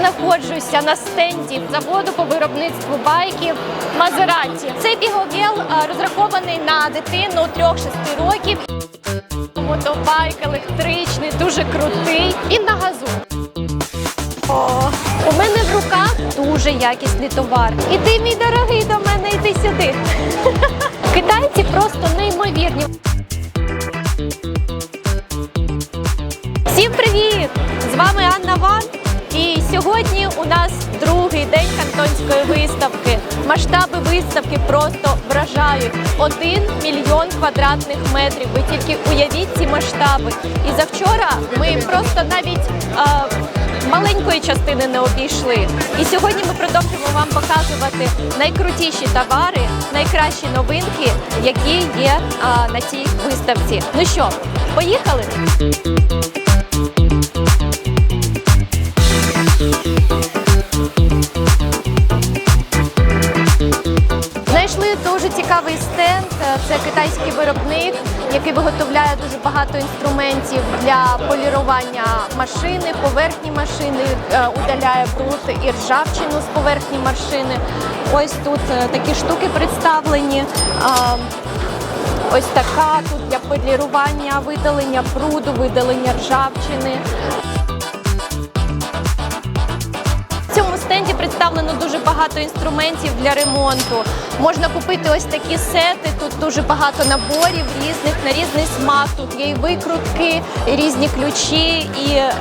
знаходжуся на стенді заводу по виробництву байків Мазераті. Цей біговіл розрахований на дитину 3-6 років. Мотобайк електричний, дуже крутий і на газу. О, у мене в руках дуже якісний товар. Іди, мій дорогий, до мене, іди сюди. Китайці просто неймовірні. Всім привіт! З вами Анна Ван. І сьогодні у нас другий день кантонської виставки. Масштаби виставки просто вражають. Один мільйон квадратних метрів. Ви тільки уявіть ці масштаби. І завчора ми просто навіть е, маленької частини не обійшли. І сьогодні ми продовжимо вам показувати найкрутіші товари, найкращі новинки, які є е, на цій виставці. Ну що, поїхали? Це китайський виробник, який виготовляє дуже багато інструментів для полірування машини, поверхні машини, е, удаляє бруд і ржавчину з поверхні машини. Ось тут е, такі штуки представлені. Ось така тут для полірування, видалення бруду, видалення ржавчини. Представлено дуже багато інструментів для ремонту. Можна купити ось такі сети. Тут дуже багато наборів різних на різний смак. Тут є і викрутки, і різні ключі, і е,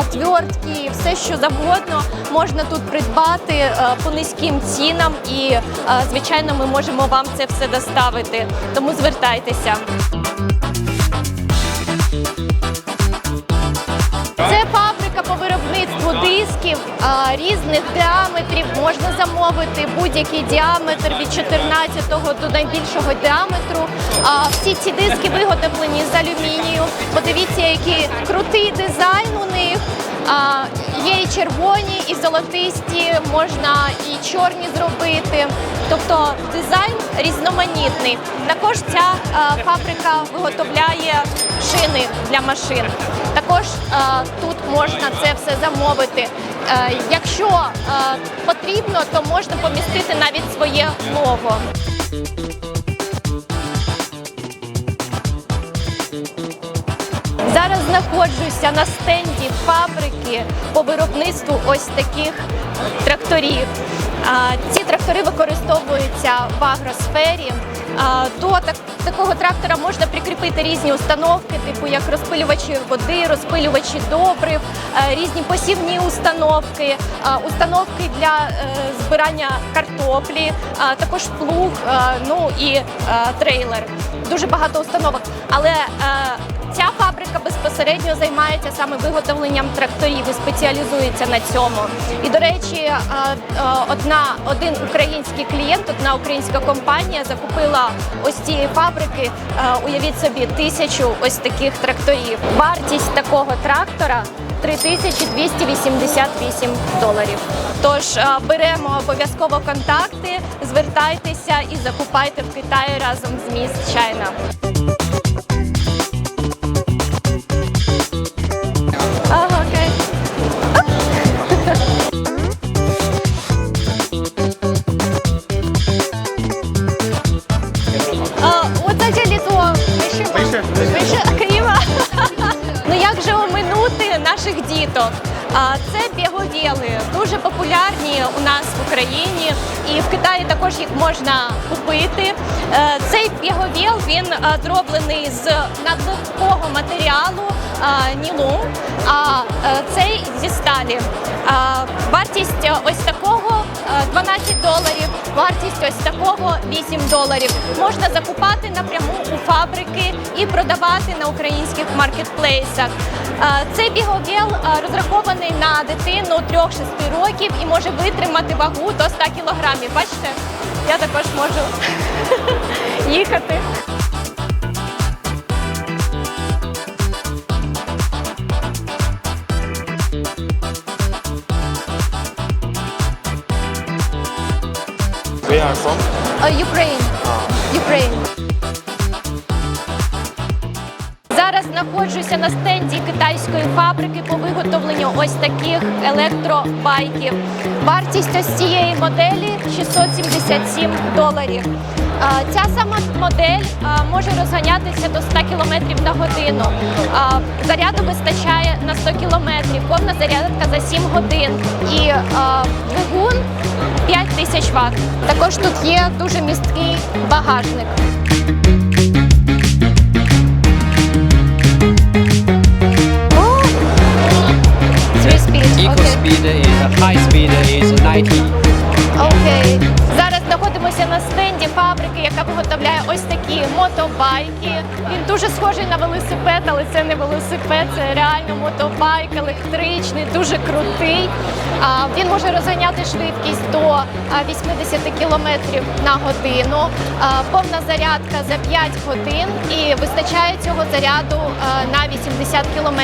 отвертки, і все що завгодно можна тут придбати е, по низьким цінам. І е, звичайно, ми можемо вам це все доставити. Тому звертайтеся. Дисків а, різних діаметрів. Можна замовити будь-який діаметр від 14 до найбільшого діаметру. А, всі ці диски виготовлені з алюмінію. Подивіться, який крутий дизайн у них. А, є і червоні, і золотисті, можна і чорні зробити. Тобто дизайн різноманітний. Також ця фабрика виготовляє шини для машин. Також тут можна це все замовити. Е, якщо е, потрібно, то можна помістити навіть своє лого. Зараз знаходжуся на стенді фабрики по виробництву ось таких тракторів. Ці трактори використовуються в агросфері. До такого трактора можна прикріпити різні установки, типу як розпилювачі води, розпилювачі добрив, е, різні посівні установки, установки для е, збирання картоплі, також плуг, е, ну і е, трейлер. Дуже багато установок. Але е, Ця фабрика безпосередньо займається саме виготовленням тракторів і спеціалізується на цьому. І до речі, е, е, одна один український клієнт, одна українська компанія закупила ось цієї фабрики. е, Уявіть собі, тисячу ось таких тракторів. Вартість такого трактора 3288 доларів. Тож е, беремо обов'язково контакти, звертайтеся і закупайте в Китаї разом з міст Чайна. Можна купити. Е, Цей біговіл він е, зроблений з надлегкого матеріалу е, нілу, а цей зі сталі. Вартість ось такого е, 12 доларів, вартість ось такого 8 доларів. Можна закупати напряму у фабрики і продавати на українських маркетплейсах. Цей біговіл розрахований на дитину 3-6 років і може витримати вагу до 100 кілограмів. Бачите, я також можу їхати. Where are you from? Uh, Ukraine. Ukraine. Знаходжуся на стенді китайської фабрики по виготовленню ось таких електробайків. Вартість ось цієї моделі 677 доларів. Ця сама модель може розганятися до 100 км на годину. Заряду вистачає на 100 км, повна зарядка за 7 годин. І двигун 5000 Вт. Також тут є дуже місткий багажник. Eco okay. speed is, high speed is 90. Okay. Знаходимося на стенді фабрики, яка виготовляє ось такі мотобайки. Він дуже схожий на велосипед, але це не велосипед, це реально мотобайк електричний, дуже крутий. Він може розганяти швидкість до 80 км на годину. Повна зарядка за 5 годин і вистачає цього заряду на 80 км.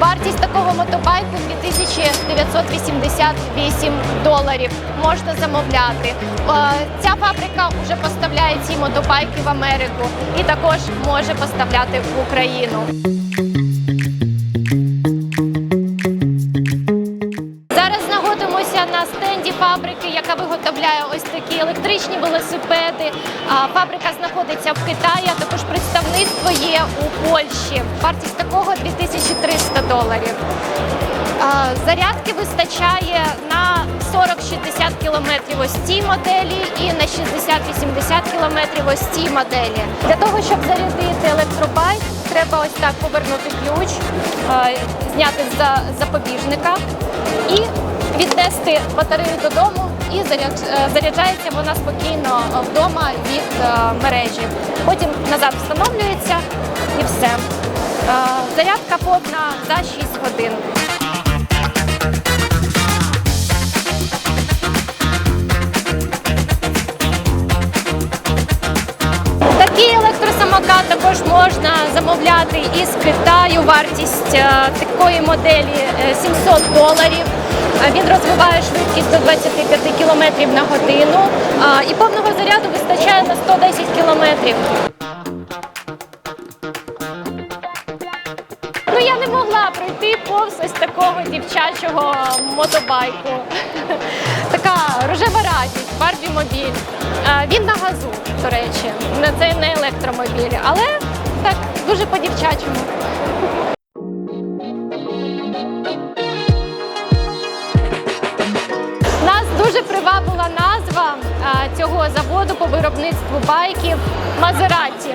Вартість такого мотобайку 2988 доларів. Можна замовляти. Е, Фабрика вже поставляє ці мотобайки в Америку і також може поставляти в Україну. Зараз знаходимося на стенді фабрики, яка виготовляє ось такі електричні велосипеди. Фабрика знаходиться в Китаї, а також представництво є у Польщі. Вартість такого 2300 доларів. Зарядки вистачає на 40-60 кілометрів ось цій моделі і на 60-80 кілометрів ось цій моделі. Для того, щоб зарядити електробайк, треба ось так повернути ключ, зняти з запобіжника і віднести батарею додому. І е, заряджається вона спокійно вдома від е, мережі. Потім назад встановлюється і все. Е, Зарядка повна за 6 годин. Електросамокат також можна замовляти із Китаю. Вартість е, такої моделі е, 700 доларів. Е, Він розвиває швидкість до 25 км на годину. І повного заряду вистачає на 110 км. Ну я не могла пройти повз ось такого дівчачого мотобайку. Така рожева радість, Барбі мобіль. Е, Він на газу, до речі, це не електромобіль, але так дуже по-дівчачому. Нас дуже привабила назва цього заводу по виробництву байків Мазераті.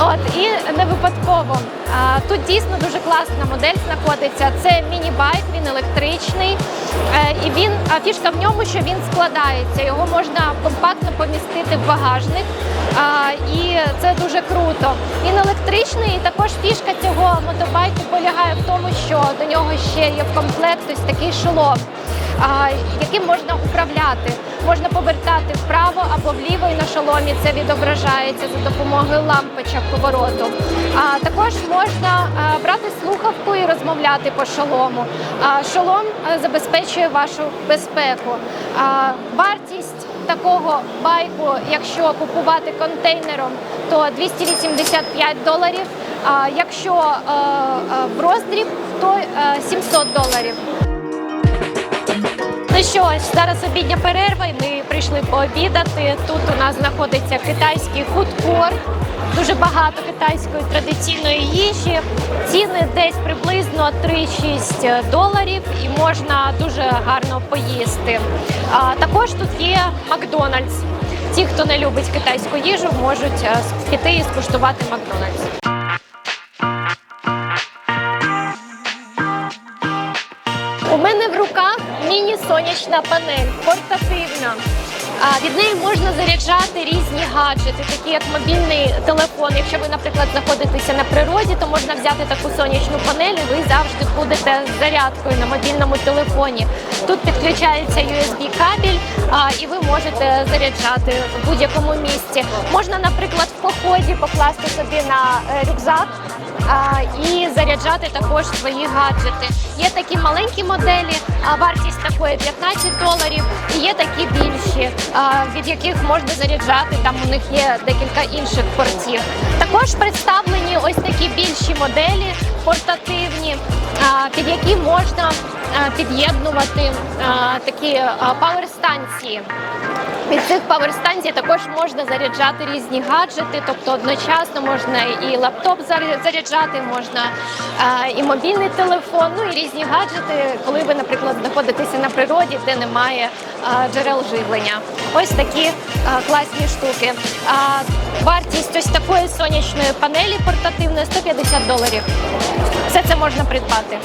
От і не випадково. А, Тут дійсно дуже класна модель знаходиться. Це міні-байк, він електричний. Е, І він а фішка в ньому, що він складається. Його можна компактно помістити в багажник. А, І це дуже круто. Він електричний, і також фішка цього мотобайку полягає в тому, що до нього ще є в комплект ось такий шолом яким можна управляти. Можна повертати вправо або вліво, і на шоломі це відображається за допомогою лампочок повороту. А також можна брати слухавку і розмовляти по шолому. Шолом забезпечує вашу безпеку. Вартість такого байку, якщо купувати контейнером, то 285 доларів. А якщо в роздріб, то е, 700 доларів. Ну що зараз обідня перерва, і ми прийшли пообідати. Тут у нас знаходиться китайський фудкорт, дуже багато китайської традиційної їжі. Ціни десь приблизно 3-6 доларів, і можна дуже гарно поїсти. А також тут є Макдональдс. Ті, хто не любить китайську їжу, можуть е, піти і скуштувати Макдональдс. Міні-сонячна панель, портативна. Від неї можна заряджати різні гаджети, такі як мобільний телефон. Якщо ви, наприклад, знаходитеся на природі, то можна взяти таку сонячну панель, і ви завжди будете з зарядкою на мобільному телефоні. Тут підключається USB-кабель, і ви можете заряджати в будь-якому місці. Можна, наприклад, в поході покласти собі на е, рюкзак і заряджати також свої гаджети. Є такі маленькі моделі, а вартість такої 15 доларів, і є такі більші, від яких можна заряджати. Там у них є декілька інших портів. Також представлені ось такі більші моделі портативні, під які можна під'єднувати такі пауер-станції. Від цих паверстанцій також можна заряджати різні гаджети, тобто одночасно можна і лаптоп заря- заряджати, можна і мобільний телефон, ну і різні гаджети, коли ви, наприклад, знаходитеся на природі, де немає джерел живлення. Ось такі класні штуки. Вартість ось такої сонячної панелі портативної 150 доларів. Все це можна придбати.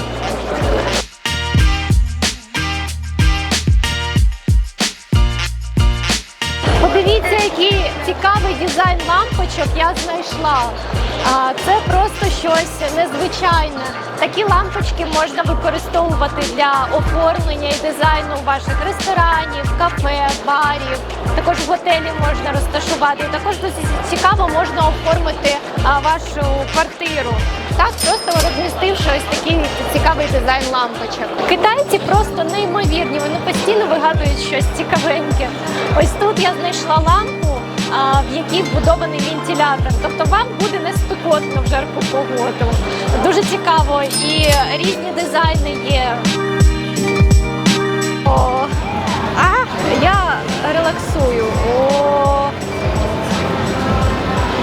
Який цікавий дизайн лампочок я знайшла. Це просто щось незвичайне. Такі лампочки можна використовувати для оформлення і дизайну ваших ресторанів, кафе, барів. Також в готелі можна розташувати. Також досить цікаво можна оформити вашу квартиру. Так, просто розмістивши ось такий цікавий дизайн лампочок. Китайці просто неймовірні, вони постійно вигадують щось цікавеньке. Ось тут я знайшла лампу, в якій вбудований вентилятор. Тобто вам буде не спекотно в жарку погоду. Дуже цікаво і різні дизайни є. О, а, я релаксую. О,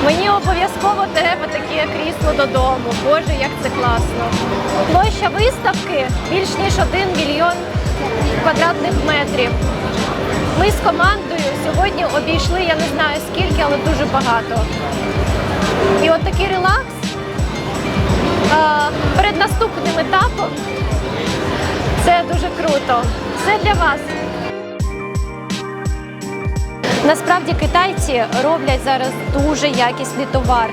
Мені обов'язково треба таке крісло додому. Боже, як це класно. Площа виставки більш ніж 1 мільйон квадратних метрів. Ми з командою сьогодні обійшли, я не знаю скільки, але дуже багато. І от такий релакс перед наступним етапом це дуже круто. Все для вас. Насправді китайці роблять зараз дуже якісний товар.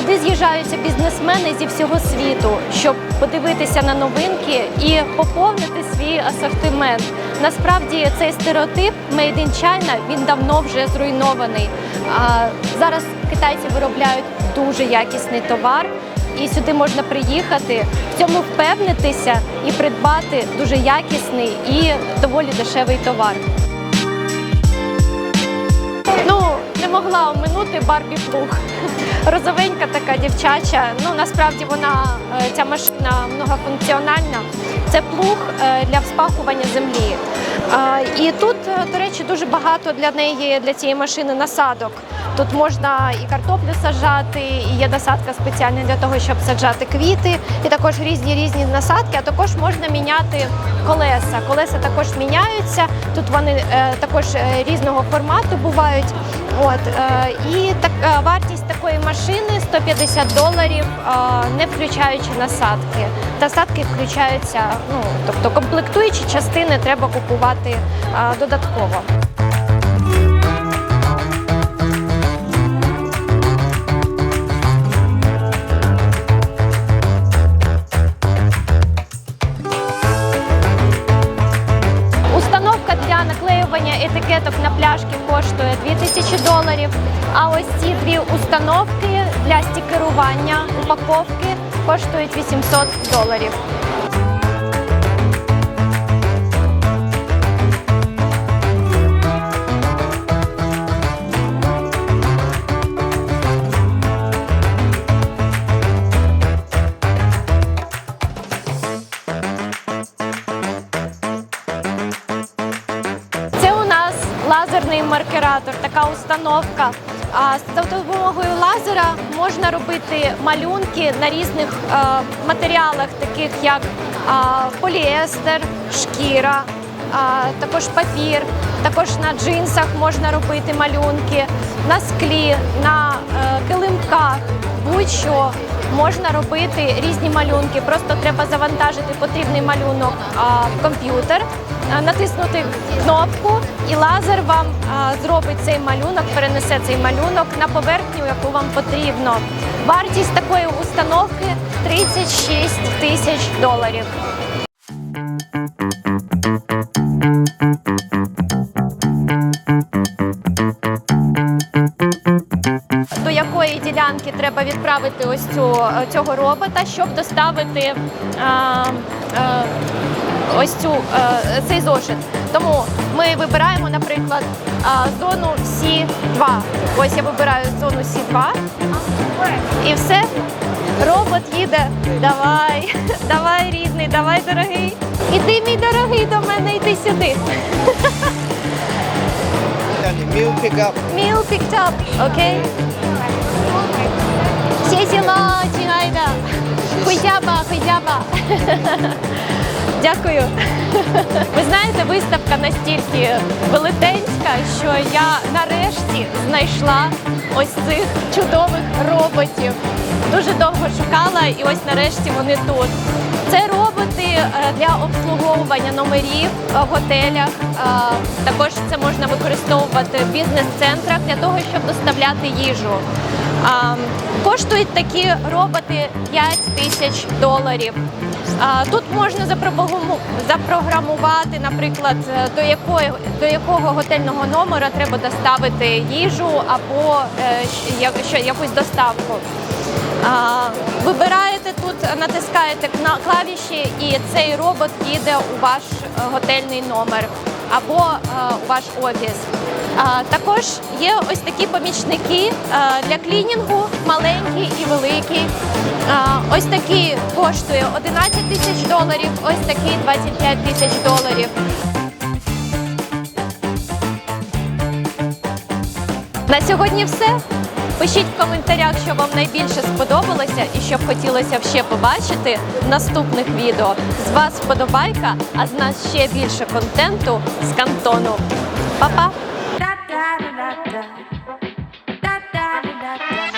Сюди з'їжджаються бізнесмени зі всього світу, щоб подивитися на новинки і поповнити свій асортимент. Насправді цей стереотип Made in China він давно вже зруйнований. А зараз китайці виробляють дуже якісний товар, і сюди можна приїхати, в цьому впевнитися і придбати дуже якісний і доволі дешевий товар. Могла оминути Барбі плуг. Розовенька така дівчача. Ну насправді вона е, ця машина многофункціональна. Це плуг е, для вспахування землі. І тут, е, до речі, дуже багато для неї для цієї машини насадок. Тут можна і картоплю саджати, і є насадка спеціальна для того, щоб саджати квіти, і також різні різні насадки. А також можна міняти колеса. Колеса також міняються. Тут вони також різного формату бувають. От е, і так е, вартість такої машини 150 доларів, е, не включаючи насадки. Насадки включаються, ну тобто комплектуючі частини треба купувати додатково. А ось ці дві установки для стікерування упаковки коштують 800 доларів. Лазерний маркератор, така установка. А за допомогою лазера можна робити малюнки на різних е, матеріалах, таких як е, поліестер, шкіра, е, також папір, також на джинсах можна робити малюнки, на склі, на е, килимках, будь-що можна робити різні малюнки. Просто треба завантажити потрібний малюнок в комп'ютер, натиснути кнопку, і лазер вам а, зробить цей малюнок, перенесе цей малюнок на поверхню, яку вам потрібно. Вартість такої установки 36 тисяч доларів. до якої ділянки треба відправити ось цю, цього робота, щоб доставити а, а, ось цю, е, цей зошит. Тому ми вибираємо, наприклад, зону Сі 2 Ось я вибираю зону Сі 2 і все. Робот їде. Давай, давай, рідний, давай, дорогий. Іди, мій дорогий, до мене, йди сюди. Meal pick up. Meal picked up, окей? Сесімо, чігайда. Хуйдяба, хуйдяба. Дякую. Ви знаєте, виставка настільки велетенська, що я нарешті знайшла ось цих чудових роботів. Дуже довго шукала, і ось нарешті вони тут. Це роботи е, для обслуговування номерів в готелях. Е, Також це можна використовувати в бізнес-центрах для того, щоб доставляти їжу. Коштують такі роботи 5 тисяч доларів. Тут можна запрограмувати, наприклад, е, до якої до якого готельного номера треба доставити їжу або е, якусь доставку. Вибираєте тут, натискаєте на клавіші, і цей робот їде у ваш е, готельний номер або у ваш офіс. Також є ось такі помічники е, для клінінгу, маленькі і великі. Ось такий коштує 11 тисяч доларів, ось такий 25 тисяч доларів. На сьогодні все. Пишіть в коментарях, що вам найбільше сподобалося і що б хотілося ще побачити в наступних відео. З вас вподобайка, а з нас ще більше контенту з кантону. Па-па! da da.